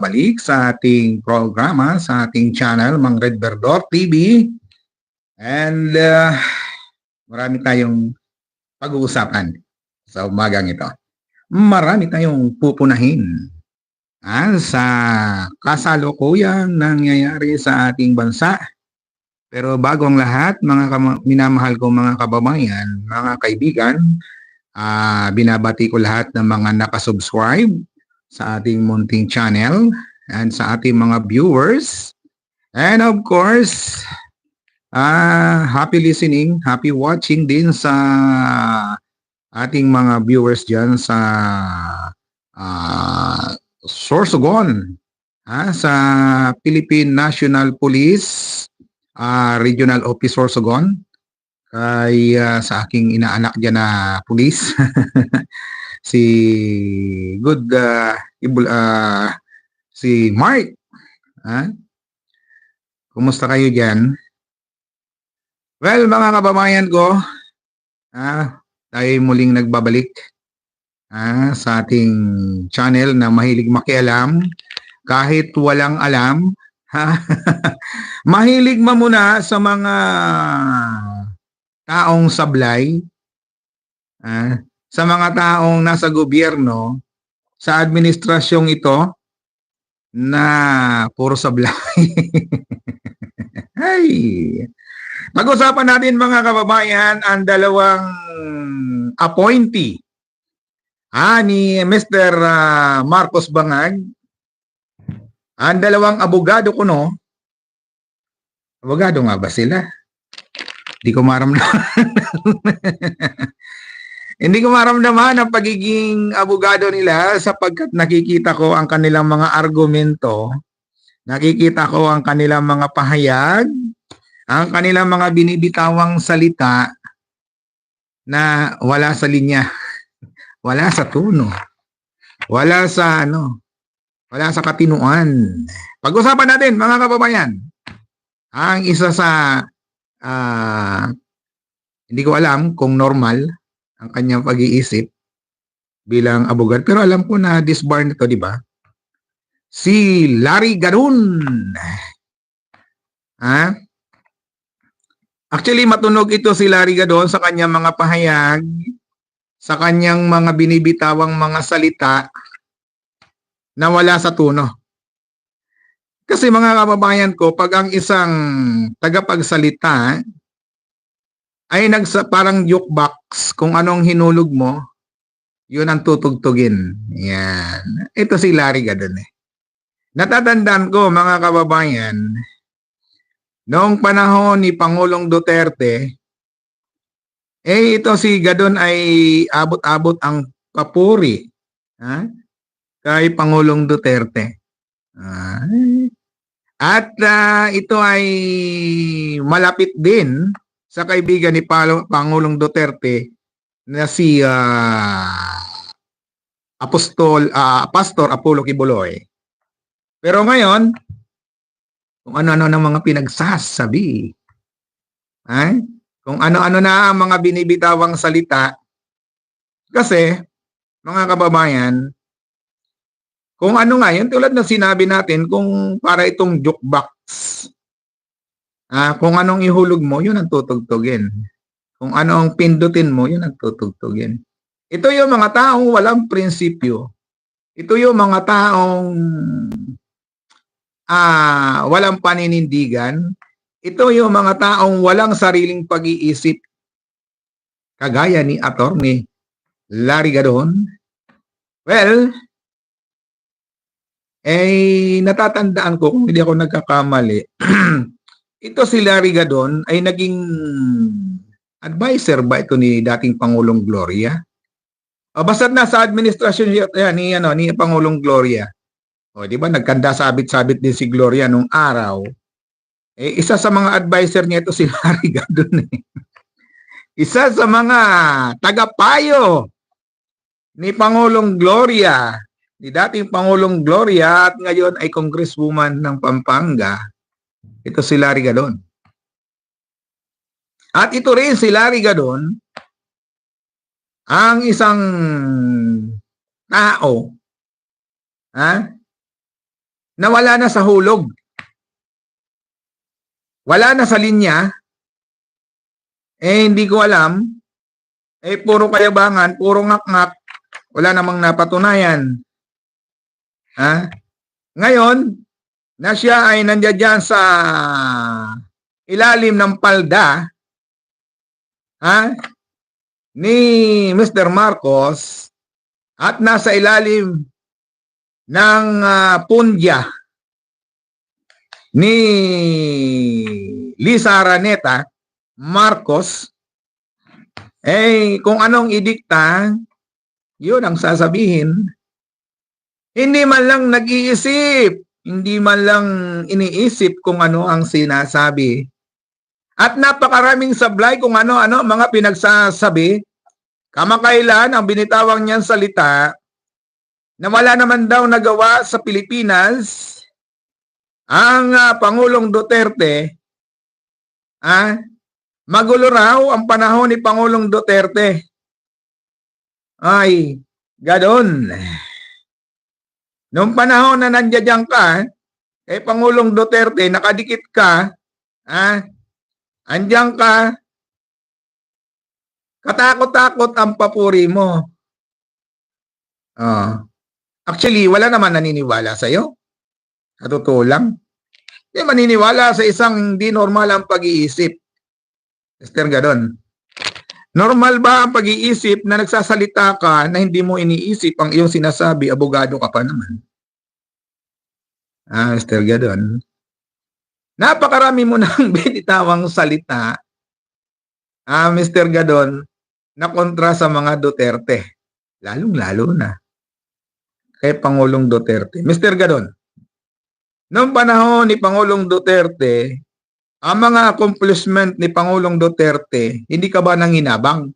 balik sa ating programa, sa ating channel, Mang Red Verdor TV. And uh, marami tayong pag-uusapan sa umagang ito. Marami tayong pupunahin ah, sa kasalukuyang nangyayari sa ating bansa. Pero bago ang lahat, mga minamahal ko mga kababayan, mga kaibigan, ah, binabati ko lahat ng mga nakasubscribe sa ating munting channel and sa ating mga viewers. And of course, ah happy listening, happy watching din sa ating mga viewers dyan sa ah Sorsogon, ah, sa Philippine National Police ah, Regional Office Sorsogon kay ah, sa aking inaanak dyan na police si good uh, ibul, ah, si Mark. Ha kumusta kayo diyan well mga kababayan ko ah tayo muling nagbabalik ah, sa ating channel na mahilig makialam. Kahit walang alam ha? Mahilig mamuna sa mga taong sablay ah, sa mga taong nasa gobyerno, sa administrasyong ito, na puro sablay. Ay! Pag-usapan natin mga kababayan ang dalawang appointee ah, ni Mr. Marcos Bangag. Ang dalawang abogado ko no. Abogado nga ba sila? Hindi ko maramdaman. Hindi ko maramdaman ang pagiging abogado nila sapagkat nakikita ko ang kanilang mga argumento, nakikita ko ang kanilang mga pahayag, ang kanilang mga binibitawang salita na wala sa linya, wala sa tono, wala sa ano, wala sa katinuan. Pag-usapan natin mga kababayan, ang isa sa ah, hindi ko alam kung normal ang kanyang pag-iisip bilang abogado. Pero alam ko na disbar nito, di ba? Si Larry Garun. Ha? Actually, matunog ito si Larry Gadon sa kanyang mga pahayag, sa kanyang mga binibitawang mga salita na wala sa tuno. Kasi mga kababayan ko, pag ang isang tagapagsalita ay nagsa parang jukebox kung anong hinulog mo, yun ang tutugtugin. Yan. Ito si Larry Gadon eh. Natatandaan ko mga kababayan, noong panahon ni Pangulong Duterte, eh ito si Gadon ay abot-abot ang papuri ha? kay Pangulong Duterte. Ah, at ah, ito ay malapit din sa kaibigan ni Pangulong Duterte na si ah, Apostol ah, Pastor Apollo Kibuloy. Pero ngayon, kung ano-ano ng mga pinagsasabi, ay, kung ano-ano na ang mga binibitawang salita, kasi, mga kababayan, kung ano nga, yun tulad ng sinabi natin, kung para itong jukebox, Ah, kung anong ihulog mo, yun ang tutugtugin. Kung ano ang pindutin mo, yun ang tutugtugin. Ito yung mga taong walang prinsipyo. Ito yung mga taong ah, walang paninindigan. Ito yung mga taong walang sariling pag-iisip. Kagaya ni Attorney Larry Gadon. Well, eh, natatandaan ko, kung hindi ako nagkakamali, ito si Larry Gadon ay naging advisor ba ito ni dating Pangulong Gloria? O basta nasa administrasyon niya yan, ni ano ni Pangulong Gloria. O di ba nagkanda sabit-sabit din si Gloria nung araw. Eh isa sa mga advisor niya ito si Larry Gadon eh. Isa sa mga tagapayo ni Pangulong Gloria, ni dating Pangulong Gloria at ngayon ay congresswoman ng Pampanga ito si Larry Gadon. At ito rin si Larry Gadon, ang isang tao ha, na wala na sa hulog. Wala na sa linya. Eh, hindi ko alam. Eh, puro kayabangan, puro ngak-ngak. Wala namang napatunayan. Ha? Ngayon, na siya ay nandiyan sa ilalim ng palda, ha? Ni Mr. Marcos at nasa ilalim ng ah, pundya ni Lisa Araneta Marcos eh kung anong idikta yun ang sasabihin hindi man lang nag-iisip hindi man lang iniisip kung ano ang sinasabi at napakaraming sablay kung ano-ano mga pinagsasabi kamakailan ang binitawang niyang salita na wala naman daw nagawa sa Pilipinas ang ah, Pangulong Duterte, ah, magulo raw ang panahon ni Pangulong Duterte. Ay, gadon. Noong panahon na nandiyan ka, kay Pangulong Duterte, nakadikit ka, ah, andyan ka, katakot-takot ang papuri mo. Ah. Actually, wala naman naniniwala sa'yo. Sa totoo lang. Hindi maniniwala sa isang hindi normal ang pag-iisip. Esther Gadon. Normal ba ang pag-iisip na nagsasalita ka na hindi mo iniisip ang iyong sinasabi, abogado ka pa naman? Ah, Esther Gadon. Napakarami mo ng binitawang salita, ah, Mr. Gadon, na kontra sa mga Duterte. Lalong-lalo na kay Pangulong Duterte. Mr. Gadon, noong panahon ni Pangulong Duterte, ang mga accomplishment ni Pangulong Duterte, hindi ka ba nanginabang?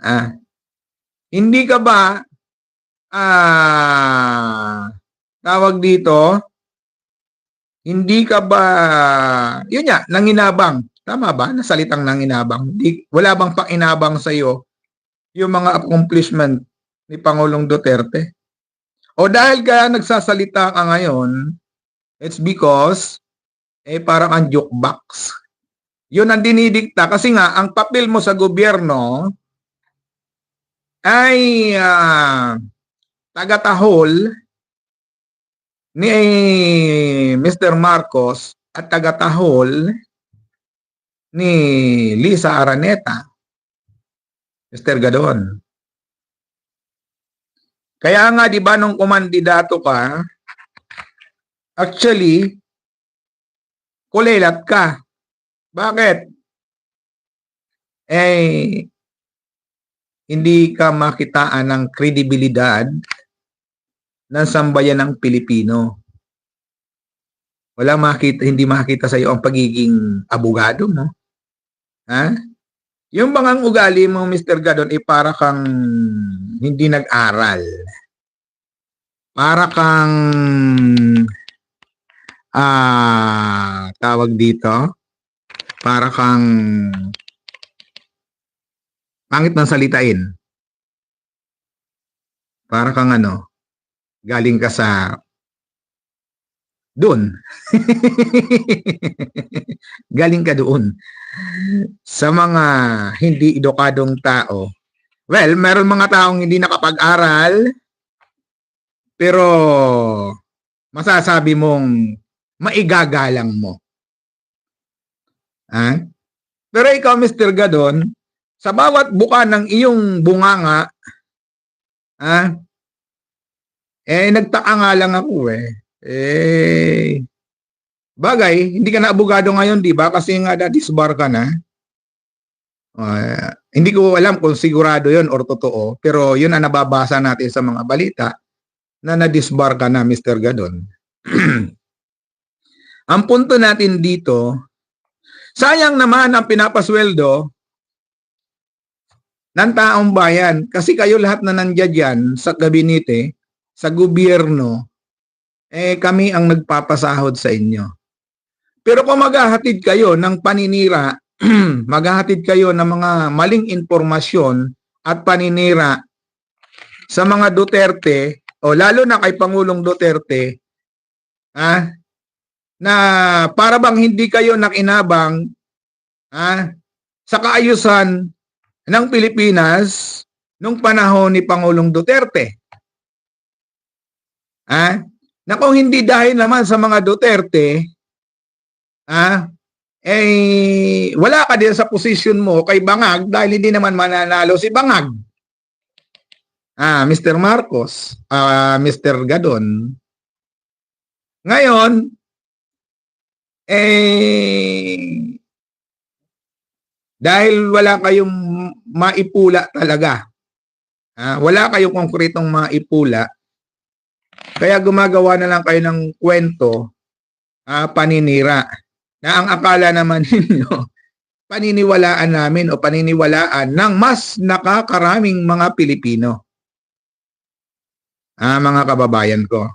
Ah, hindi ka ba ah tawag dito hindi ka ba yun nga nanginabang tama ba nasalitang nanginabang hindi, wala bang pakinabang sa iyo yung mga accomplishment ni Pangulong Duterte? O dahil kaya nagsasalita ka ngayon, it's because eh parang ang jukebox. Yun ang dinidikta kasi nga ang papel mo sa gobyerno ay ah, tagatahol ni Mr. Marcos at tagatahol ni Lisa Araneta. Mr. Gadon. Kaya nga 'di ba nung kumandidato ka, actually kulelat ka. Bakit? Eh hindi ka makitaan ng kredibilidad ng sambayan ng Pilipino. Wala makita, hindi makita sa iyo ang pagiging abogado mo. Ha? Yung bangang ugali mo, Mr. Gadon, ay para kang hindi nag-aral. Para kang ah tawag dito, para kang pangit ng salitain. Para kang ano, galing ka sa doon. galing ka doon sa mga hindi edukadong tao. Well, meron mga taong hindi nakapag-aral pero masasabi mong maigagalang mo. Ha? Pero ikaw, Mr. Gadon, sa bawat buka ng iyong bunganga, ha? Eh, nagtaka nga lang ako eh. Eh, Bagay, hindi ka na abogado ngayon, di ba? Kasi nga na-disbar ka na. Uh, hindi ko alam kung sigurado yon or totoo, pero yun ang nababasa natin sa mga balita na na-disbar ka na, Mr. Gadon. ang punto natin dito, sayang naman ang pinapasweldo ng taong bayan kasi kayo lahat na nandiyan dyan sa gabinete, sa gobyerno, eh kami ang nagpapasahod sa inyo. Pero kung maghahatid kayo ng paninira, maghahatid kayo ng mga maling impormasyon at paninira sa mga Duterte o lalo na kay Pangulong Duterte, ah, na para bang hindi kayo nakinabang ah, sa kaayusan ng Pilipinas nung panahon ni Pangulong Duterte. Ah, na kung hindi dahil naman sa mga Duterte, ah, eh, wala ka din sa posisyon mo kay Bangag dahil hindi naman mananalo si Bangag. Ah, Mr. Marcos, ah, Mr. Gadon. Ngayon, eh, dahil wala kayong maipula talaga, ah, wala kayong konkretong maipula, kaya gumagawa na lang kayo ng kwento, ah, paninira, na ang akala naman ninyo, paniniwalaan namin o paniniwalaan ng mas nakakaraming mga Pilipino. Ah, mga kababayan ko.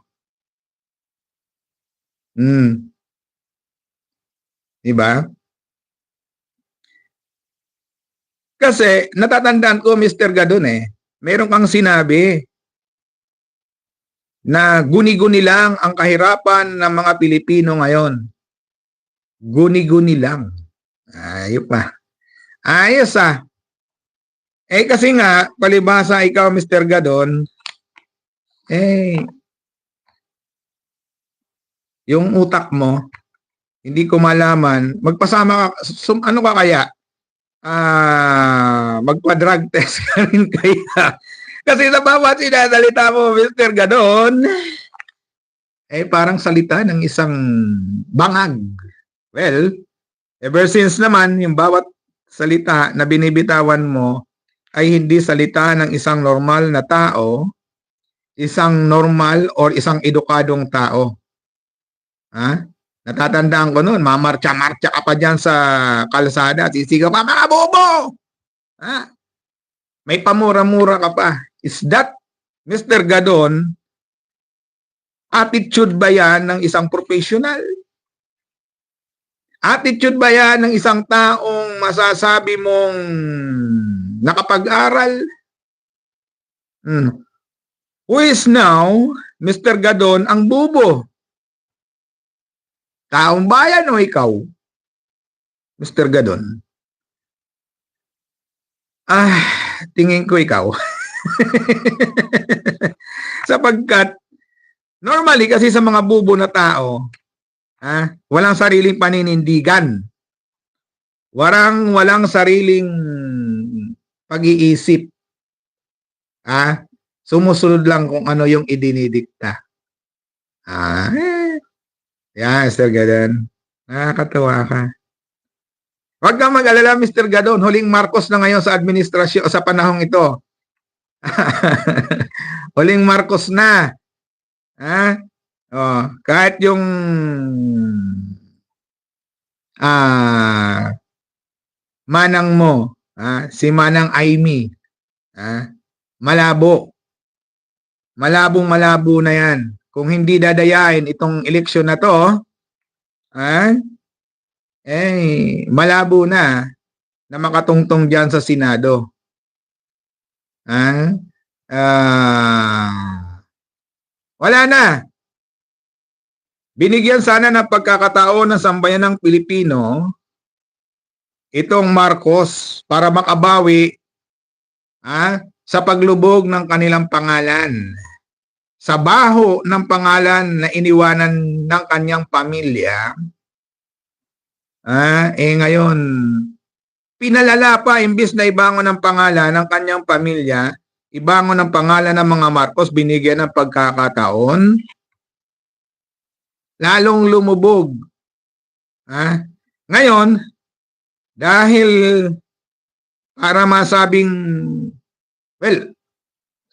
Hmm. Diba? Kasi natatandaan ko Mr. Gadon eh, meron kang sinabi na guni-guni lang ang kahirapan ng mga Pilipino ngayon. Guni-guni lang. Ayop pa. Ayos ah. Eh kasi nga, palibasa ikaw Mr. Gadon, eh, yung utak mo, hindi ko malaman, magpasama ka, sum, ano ka kaya? Ah, magpa-drug test ka rin kaya. Kasi sa bawat sinadalita mo, Mr. Gadon, eh parang salita ng isang bangag. Well, ever since naman, yung bawat salita na binibitawan mo ay hindi salita ng isang normal na tao, isang normal or isang edukadong tao. Ha? Natatandaan ko noon, mamarcha-marcha ka pa dyan sa kalsada sisigaw pa, mga bobo! Ha? May pamura-mura ka pa. Is that, Mr. Gadon, attitude ba yan ng isang professional? Attitude ba yan ng isang taong masasabi mong nakapag-aral? Hmm. Who is now, Mr. Gadon, ang bubo? Taong bayan o ikaw? Mr. Gadon? Ah, tingin ko ikaw. Sapagkat, normally kasi sa mga bubo na tao, ah, walang sariling paninindigan. Walang, walang sariling pag-iisip. Ah, sumusunod lang kung ano yung idinidikta. Ah, eh. Yan, Mr. Gadon. Nakakatawa ka. Huwag kang mag-alala, Mr. Gadon. Huling Marcos na ngayon sa administrasyon sa panahong ito. Huling Marcos na. Ha? Oh, kahit yung ah manang mo, ah, si Manang Aimee, ah, malabo. Malabong malabo na yan. Kung hindi dadayain itong eleksyon na to, ah, eh, malabo na na makatungtong dyan sa Senado. Ah, ah, wala na. Binigyan sana ng pagkakataon ng sambayan ng Pilipino itong Marcos para makabawi ah, sa paglubog ng kanilang pangalan. Sa baho ng pangalan na iniwanan ng kanyang pamilya, ah, eh ngayon, pinalala pa imbis na ibangon ng pangalan ng kanyang pamilya, ibangon ng pangalan ng mga Marcos, binigyan ng pagkakataon, lalong lumubog. Ah, ngayon, dahil para masabing, well,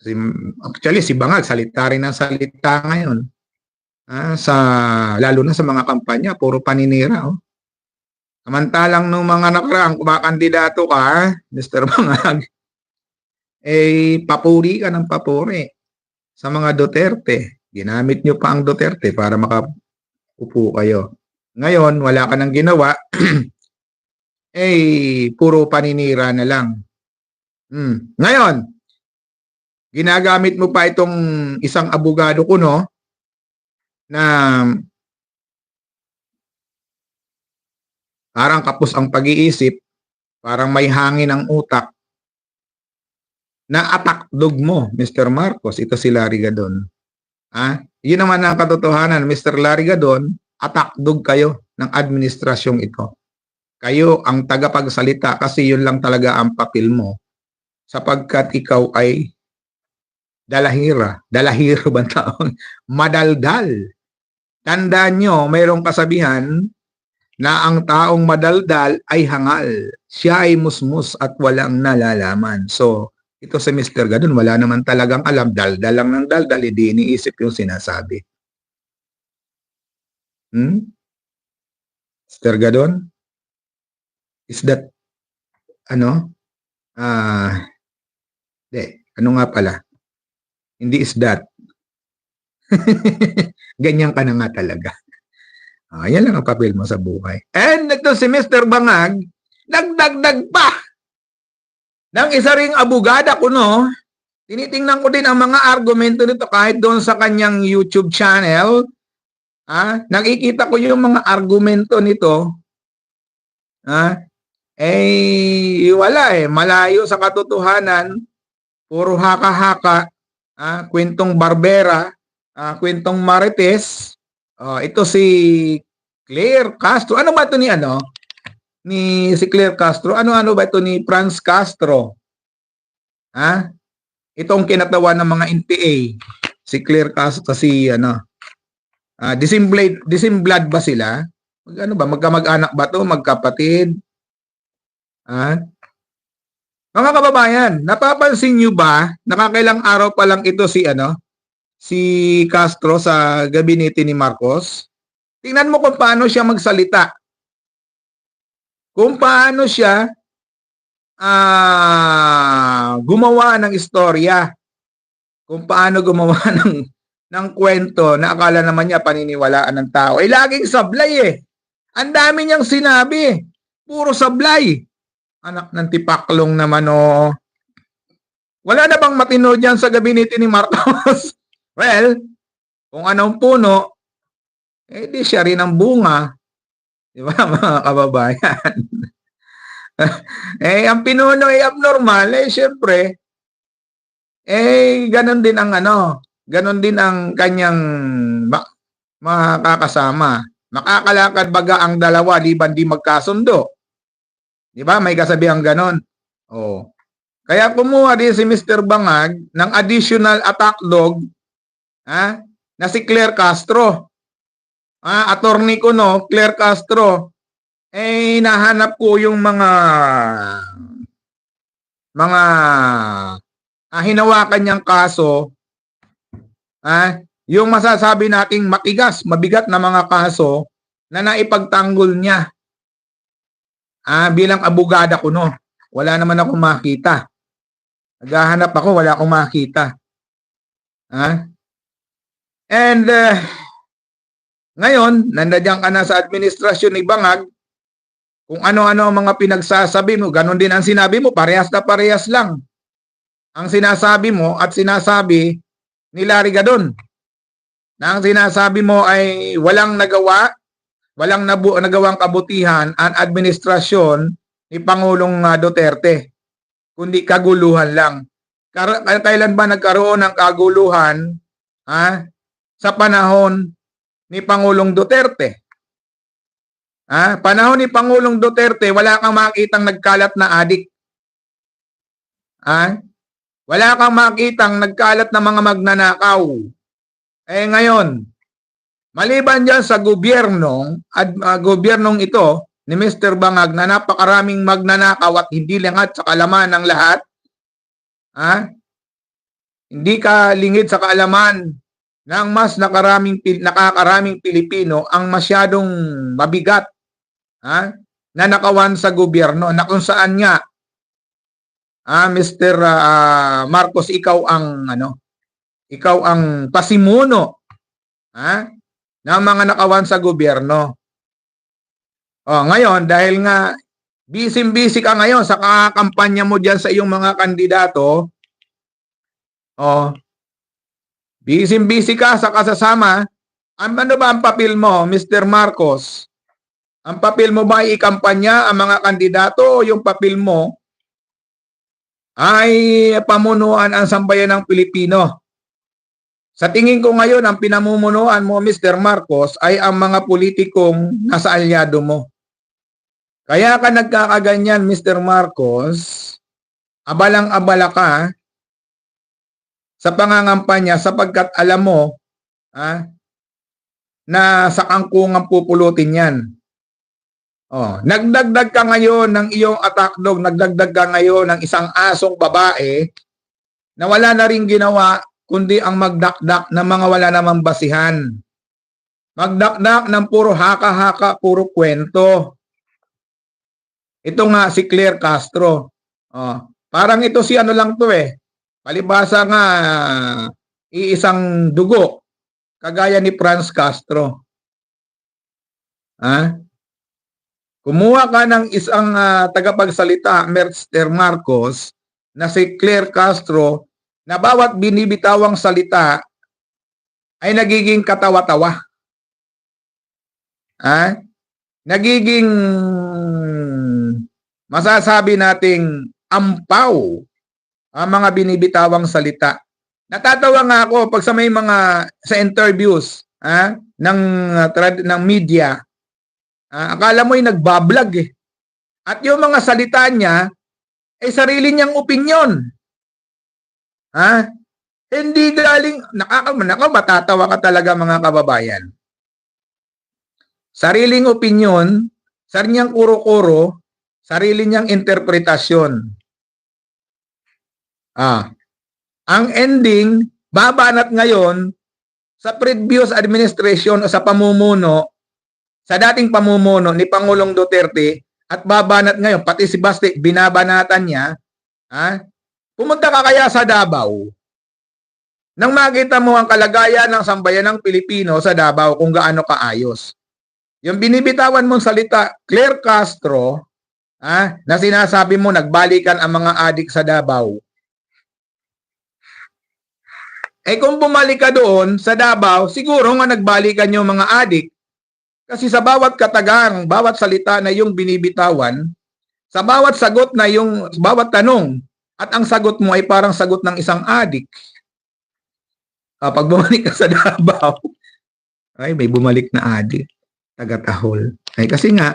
si, actually si Bangag, salita rin ng salita ngayon. Ah, sa, lalo na sa mga kampanya, puro paninira. Oh. Samantalang nung mga nakaraang kumakandidato ka, Mr. Bangag, eh, papuri ka ng papuri sa mga Duterte. Ginamit nyo pa ang Duterte para makaupo kayo. Ngayon, wala ka nang ginawa, eh, puro paninira na lang. Hmm. Ngayon, Ginagamit mo pa itong isang abogado ko, no? Na parang kapos ang pag-iisip, parang may hangin ang utak, na atakdog mo, Mr. Marcos, ito si Larry Gadon. Ha? Yun naman ang katotohanan, Mr. Larry Gadon, atakdog kayo ng administrasyong ito. Kayo ang tagapagsalita kasi yun lang talaga ang papel mo sapagkat ikaw ay dalahira. Dalahira ba ang tawag? Madaldal. Tandaan nyo, mayroong kasabihan na ang taong madaldal ay hangal. Siya ay musmus at walang nalalaman. So, ito si Mr. Gadon, wala naman talagang alam. Daldal lang ng daldal, hindi iniisip yung sinasabi. Hmm? Mr. Gadon? Is that, ano? Ah, de, ano nga pala? Hindi is that. Ganyan ka na nga talaga. Ah, yan lang ang papel mo sa buhay. And ito si Mr. Bangag, nagdagdag pa ng isa ring abogada ko, no? Tinitingnan ko din ang mga argumento nito kahit doon sa kanyang YouTube channel. Ah, nakikita ko yung mga argumento nito. Ah, eh wala eh, malayo sa katotohanan. Puro haka-haka, ah, kwentong Barbera, ah, kwentong Marites. Oh, ito si Claire Castro. Ano ba ito ni ano? Ni si Claire Castro. Ano-ano ba ito ni Franz Castro? Ha? Itong kinatawa ng mga NPA. Si Claire Castro kasi ano? Ah, disimblad, disimblad ba sila? Mag, ano ba? Magkamag-anak ba to? Magkapatid? Ha? Mga kababayan, napapansin nyo ba, nakakailang araw pa lang ito si ano, si Castro sa gabinete ni Marcos? Tingnan mo kung paano siya magsalita. Kung paano siya ah gumawa ng istorya. Kung paano gumawa ng ng kwento na akala naman niya paniniwalaan ng tao. Eh laging sablay eh. Ang dami niyang sinabi. Puro sablay. Anak ng tipaklong naman oh. Wala na bang matino dyan sa gabinete ni Marcos? well, kung anong puno, eh di siya rin ang bunga. Di ba mga kababayan? eh, ang pinuno ay abnormal, eh syempre, eh ganon din ang ano, ganon din ang kanyang ma- makakasama. Makakalakad baga ang dalawa, di ba di magkasundo? Di ba? May kasabihang ganon. Oh. Kaya kumuha din si Mr. Bangag ng additional attack dog ha, na si Claire Castro. Ah, attorney ko no, Claire Castro. Eh nahanap ko yung mga mga ah, hinawakan niyang kaso ah, yung masasabi nating matigas, mabigat na mga kaso na naipagtanggol niya ah, bilang abogada ko no. Wala naman akong makita. Naghahanap ako, wala akong makita. Ha? And uh, ngayon, nandiyan ka na sa administrasyon ni Bangag, kung ano-ano ang mga pinagsasabi mo, ganun din ang sinabi mo, parehas na parehas lang. Ang sinasabi mo at sinasabi ni Larry Gadon, na ang sinasabi mo ay walang nagawa, walang nabu nagawang kabutihan ang administrasyon ni Pangulong uh, Duterte kundi kaguluhan lang. Kar- kailan ba nagkaroon ng kaguluhan ha, sa panahon ni Pangulong Duterte? Ha? Panahon ni Pangulong Duterte, wala kang makitang nagkalat na adik. Ha? Wala kang makitang nagkalat na mga magnanakaw. Eh ngayon, maliban dyan sa gobyerno, at uh, gobyernong ito, ni Mr. Bangag na napakaraming magnanakaw at hindi langat sa kalaman ng lahat. Ha? Hindi ka lingid sa kaalaman ng mas nakaraming, nakakaraming Pilipino ang masyadong mabigat ha? na nakawan sa gobyerno na kung saan nga ah, Mr. Uh, Marcos ikaw ang ano ikaw ang pasimuno ha ng mga nakawan sa gobyerno Oh, ngayon dahil nga busy-busy ka ngayon sa kampanya mo diyan sa iyong mga kandidato, Oh. Busy-busy ka sa kasasama. Ang ano ba ang papel mo, Mr. Marcos? Ang papel mo ba ay ikampanya ang mga kandidato o yung papel mo ay pamunuan ang sambayan ng Pilipino? Sa tingin ko ngayon, ang pinamumunuan mo, Mr. Marcos, ay ang mga politikong nasa alyado mo. Kaya ka nagkakaganyan, Mr. Marcos, abalang-abala ka sa pangangampanya sapagkat alam mo ah, na sa kangkungan pupulutin yan. Oh, nagdagdag ka ngayon ng iyong attack dog, nagdagdag ka ngayon ng isang asong babae na wala na rin ginawa kundi ang magdakdak ng mga wala namang basihan. Magdakdak ng puro haka-haka, puro kwento. Ito nga si Claire Castro. Oh, parang ito si ano lang to eh. Palibasa nga iisang dugo kagaya ni Franz Castro. Ha? Kumuha ka ng isang ah, tagapagsalita, Mr. Marcos, na si Claire Castro, na bawat binibitawang salita ay nagiging katawa-tawa. Ha? Nagiging masasabi nating ampaw ang mga binibitawang salita. Natatawa nga ako pag sa may mga sa interviews ha, ng uh, trad- ng media. ah, akala mo yung nagbablog eh. At yung mga salita niya ay sarili niyang opinion. Ha? Hindi galing nakaka naka matatawa ka talaga mga kababayan. Sariling opinion, sarili kuro-kuro, sarili niyang interpretasyon. Ah, ang ending, babanat ngayon sa previous administration o sa pamumuno, sa dating pamumuno ni Pangulong Duterte, at babanat ngayon, pati si Basti, binabanatan niya, ha? Pumunta ka kaya sa Davao, nang makita mo ang kalagayan ng sambayan ng Pilipino sa Davao kung gaano kaayos. Yung binibitawan mong salita, Claire Castro, ha, na sinasabi mo nagbalikan ang mga adik sa Davao, eh kung bumalik ka doon sa Davao, siguro nga nagbalikan yung mga adik. Kasi sa bawat katagang, bawat salita na yung binibitawan, sa bawat sagot na yung, bawat tanong, at ang sagot mo ay parang sagot ng isang adik. Ah, pag bumalik ka sa Davao, ay may bumalik na adik, taga-tahol. Ay kasi nga,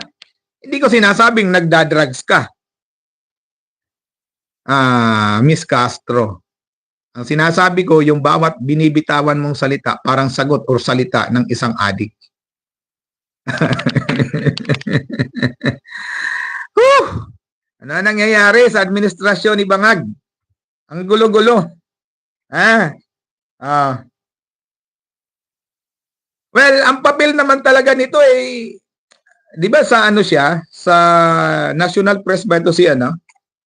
hindi ko sinasabing nagdadrugs ka. Ah, Miss Castro. Ang sinasabi ko, yung bawat binibitawan mong salita, parang sagot or salita ng isang adik. Whew! Ano nangyayari sa administrasyon ni Bangag? Ang gulo-gulo. Ah. Ah. Well, ang papel naman talaga nito ay 'di ba sa ano siya sa National Press ba ito si ano?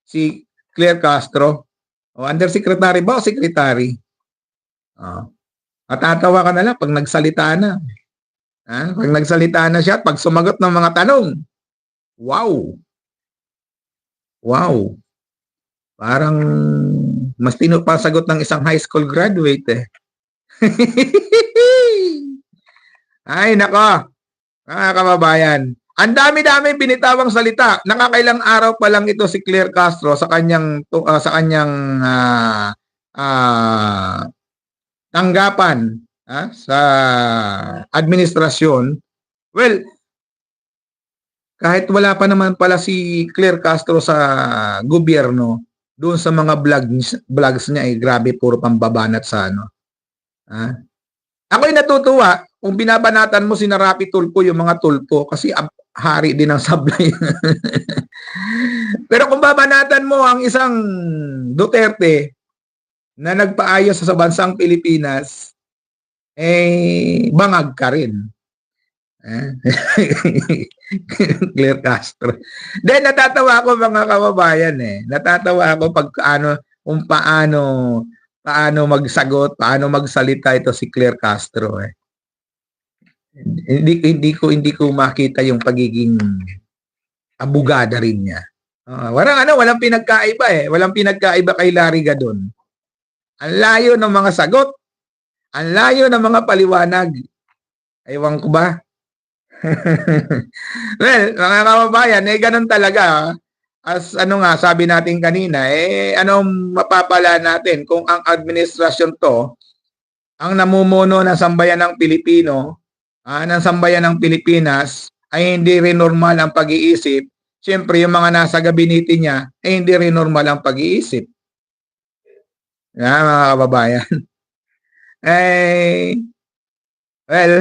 Si Claire Castro. O undersecretary ba o secretary? Oh. Matatawa ka na lang pag nagsalita na. Ha? Pag nagsalita na siya at pag sumagot ng mga tanong. Wow. Wow. Parang mas tino pa sagot ng isang high school graduate eh. Ay, nako. Mga kababayan. Ang dami-dami binitawang salita. Nakakailang araw pa lang ito si Claire Castro sa kanyang uh, sa kanyang uh, uh, tanggapan uh, sa administrasyon. Well, kahit wala pa naman pala si Claire Castro sa gobyerno, doon sa mga vlogs, vlogs niya eh, grabe puro pambabanat sa ano. Ha? Ako'y natutuwa kung binabanatan mo si Narapi Tulpo yung mga tulpo kasi hari din ng sablay. Pero kung babanatan mo ang isang Duterte na nagpaayos sa bansang Pilipinas, eh, bangag ka rin. Eh? Clear Castro. Then natatawa ako mga kababayan eh. Natatawa ako pag ano, kung paano paano magsagot, paano magsalita ito si Claire Castro eh hindi hindi ko hindi ko makita yung pagiging abugada rin niya. Uh, walang ano, walang pinagkaiba eh. Walang pinagkaiba kay Larry Gadon. Ang layo ng mga sagot. Ang layo ng mga paliwanag. Ewan ko ba? well, mga kababayan, eh ganun talaga. As ano nga, sabi natin kanina, eh anong mapapala natin kung ang administrasyon to, ang namumuno ng sambayan ng Pilipino, ah, ng sambayan ng Pilipinas, ay hindi rin normal ang pag-iisip, siyempre yung mga nasa gabinete niya, ay hindi rin normal ang pag-iisip. Yan, mga kababayan. eh, well,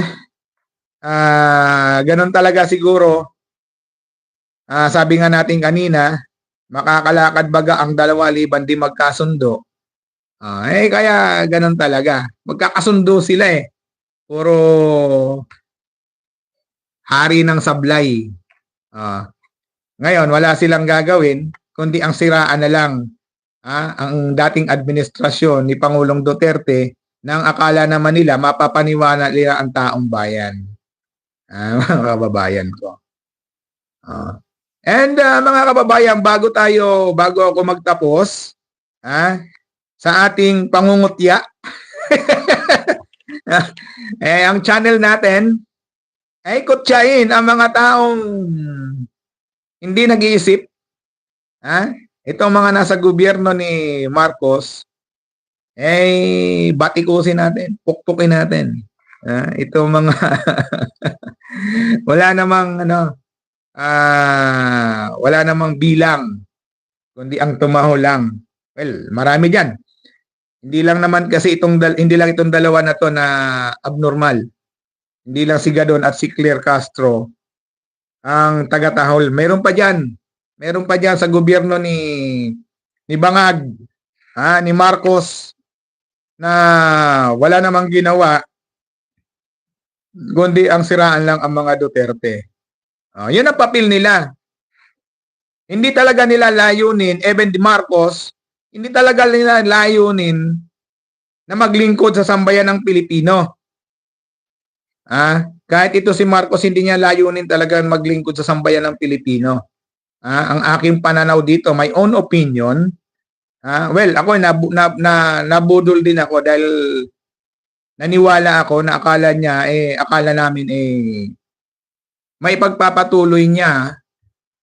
ah, ganun talaga siguro. Ah, sabi nga natin kanina, makakalakad baga ang dalawa liban di magkasundo. Ah, eh kaya ganun talaga. Magkakasundo sila eh. Puro hari ng sablay. Ah, ngayon wala silang gagawin kundi ang siraan na lang ah, ang dating administrasyon ni Pangulong Duterte nang akala naman nila mapapaniwala nila ang taong bayan. Ah, mga kababayan ko. Ah. And uh, mga kababayan, bago tayo, bago ako magtapos, ah, sa ating pangungutya, eh, ang channel natin, ay kutsain ang mga taong hindi nag-iisip. Ha? Itong mga nasa gobyerno ni Marcos, eh, batikusin natin, pukpukin natin. Ah, itong mga wala namang ano ah wala namang bilang kundi ang tumaho lang. Well, marami diyan. Hindi lang naman kasi itong hindi lang itong dalawa na to na abnormal. Hindi lang si Gadon at si Claire Castro ang taga-tahol. Meron pa diyan. Meron pa diyan sa gobyerno ni ni Bangag, ah, ni Marcos na wala namang ginawa kundi ang siraan lang ang mga Duterte. Oh, yun ang papel nila. Hindi talaga nila layunin, even Marcos, hindi talaga nila layunin na maglingkod sa sambayan ng Pilipino. Ah, kahit ito si Marcos, hindi niya layunin talaga maglingkod sa sambayan ng Pilipino. Ah, ang aking pananaw dito, my own opinion, ah, well, ako na, na, na, nabudol din ako dahil naniwala ako na akala niya, eh, akala namin, eh, may pagpapatuloy niya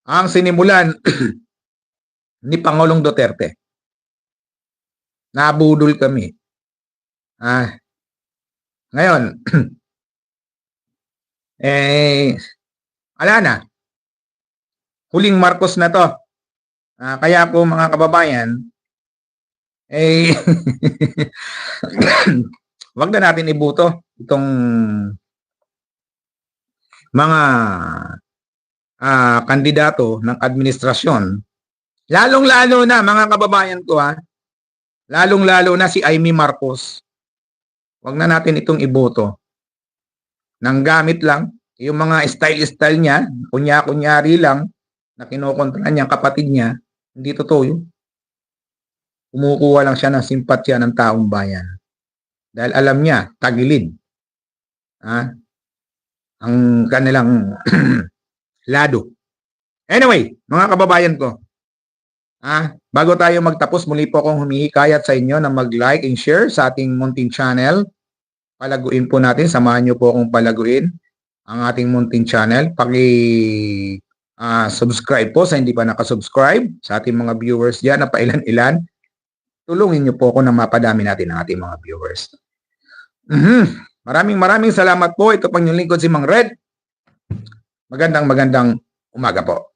ang sinimulan ni Pangulong Duterte. Nabudol kami. Ah, ngayon, eh, ala na. Huling Marcos na to. Ah, kaya po mga kababayan, eh, wag na natin ibuto itong mga ah, kandidato ng administrasyon. Lalong-lalo na mga kababayan ko ha. Lalong-lalo na si Amy Marcos. Wag na natin itong iboto. Nang gamit lang yung mga style-style niya, kunya-kunyari lang na kinukontra niya kapatid niya, hindi totoo yun. Kumukuha lang siya ng simpatya ng taong bayan. Dahil alam niya, tagilid. Ha? Ang kanilang lado. Anyway, mga kababayan ko, ah, bago tayo magtapos, muli po akong humihikayat sa inyo na mag-like and share sa ating munting channel. Palaguin po natin, samahan niyo po akong palaguin ang ating munting channel. Paki ah, subscribe po sa hindi pa nakasubscribe sa ating mga viewers diyan na pailan-ilan. Tulungin niyo po ako na mapadami natin ang ating mga viewers. Mhm. Maraming maraming salamat po. Ito pang yung lingkod si Mang Red. Magandang magandang umaga po.